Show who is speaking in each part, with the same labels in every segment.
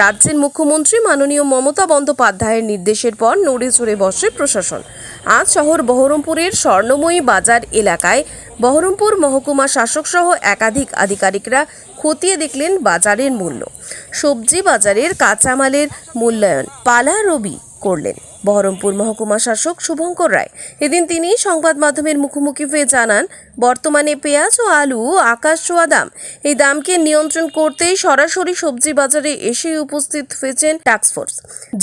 Speaker 1: রাজ্যের মুখ্যমন্ত্রী মাননীয় মমতা বন্দ্যোপাধ্যায়ের নির্দেশের পর নড়ে চড়ে বসে প্রশাসন। আজ শহর বহরমপুরের স্বর্ণময়ী বাজার এলাকায় বহরমপুর মহকুমা শাসক সহ একাধিক আধিকারিকরা খতিয়ে দেখলেন বাজারের মূল্য। সবজি বাজারের কাঁচামালের মূল্যায়ন, পালা রবি করলেন। বহরমপুর মহকুমা শাসক শুভঙ্কর রায়। এদিন তিনি সংবাদ মাধ্যমের মুখোমুখি হয়ে জানান, বর্তমানে পেঁয়াজ ও আলু আকাশ ছোঁয়া দাম। এই দামকে নিয়ন্ত্রণ করতেই সরাসরি সবজি বাজারে এসে উপস্থিত হয়েছেন টাস্কফোর্স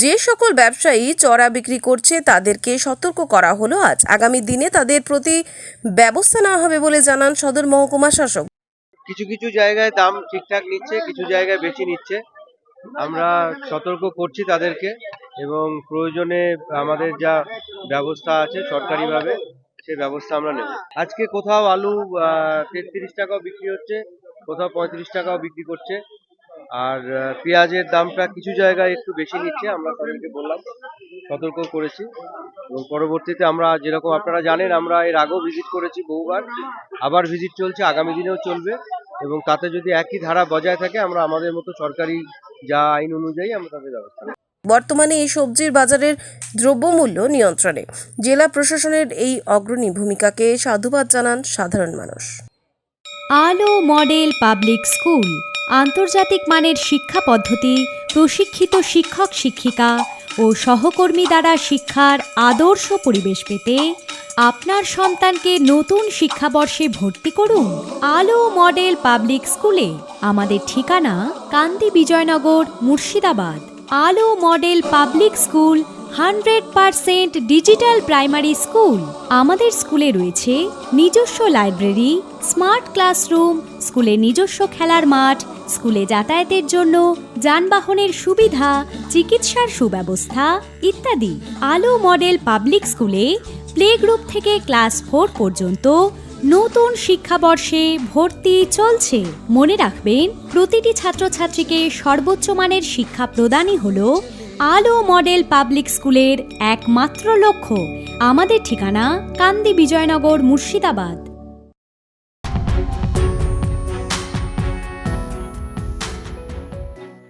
Speaker 1: যে সকল ব্যবসায়ী চড়া বিক্রি করছে, তাদেরকে সতর্ক করা হলো আজ। আগামী দিনে তাদের প্রতি ব্যবস্থা নেওয়া হবে বলে জানান সদর মহকুমা শাসক।
Speaker 2: কিছু কিছু জায়গায় দাম ঠিকঠাক নিচ্ছে, কিছু জায়গায় বেশি নিচ্ছে। আমরা সতর্ক করছি তাদেরকে। এবং প্রয়োজনে আমাদের যা ব্যবস্থা আছে সরকারিভাবে, সেই ব্যবস্থা আমরা নেব। আজকে কোথাও আলু তেত্রিশ টাকাও বিক্রি হচ্ছে, কোথাও পঁয়ত্রিশ টাকাও বিক্রি করছে। আর পেঁয়াজের দামটা কিছু জায়গায় একটু বেশি নিচ্ছে, আমরা তাদেরকে বললাম, সতর্ক করেছি। এবং পরবর্তীতে আমরা যেরকম আপনারা জানেন, আমরা এর আগেও ভিজিট করেছি বহুবার, আবার ভিজিট চলছে, আগামী দিনেও চলবে। এবং তাতে যদি একই ধারা বজায় থাকে, আমরা আমাদের মতো সরকারি যা আইন অনুযায়ী আমরা তাদের ব্যবস্থা
Speaker 1: বর্তমানে এই সবজির বাজারের দ্রব্যমূল্য নিয়ন্ত্রণে। জেলা প্রশাসনের এই অগ্রণী ভূমিকাকে সাধুবাদ জানান সাধারণ মানুষ।
Speaker 3: আলো মডেল পাবলিক স্কুল, আন্তর্জাতিক মানের শিক্ষা পদ্ধতি, প্রশিক্ষিত শিক্ষক শিক্ষিকা ও সহকর্মী দ্বারা শিক্ষার আদর্শ পরিবেশ পেতে আপনার সন্তানকে নতুন শিক্ষাবর্ষে ভর্তি করুন আলো মডেল পাবলিক স্কুলে। আমাদের ঠিকানা Kandi Bijaynagar, Murshidabad. Alo model public school, hundred percent digital primary school. আমাদের স্কুলে রয়েছে নিজস্ব লাইব্রেরি, স্মার্ট ক্লাসরুম, স্কুলে নিজস্ব খেলার মাঠ, স্কুলে যাতায়াতের জন্য, যানবাহনের সুবিধা, চিকিৎসার সুব্যবস্থা ইত্যাদি। আলো মডেল পাবলিক স্কুলে প্লে গ্রুপ থেকে ক্লাস ফোর পর্যন্ত নতুন শিক্ষাবর্ষে ভর্তি চলছে। মনে রাখবেন, প্রতিটি ছাত্রছাত্রীকে সর্বোচ্চ মানের শিক্ষা প্রদানই হল আলো মডেল পাবলিক স্কুলের একমাত্র লক্ষ্য। আমাদের ঠিকানা কান্দি বিজয়নগর মুর্শিদাবাদ।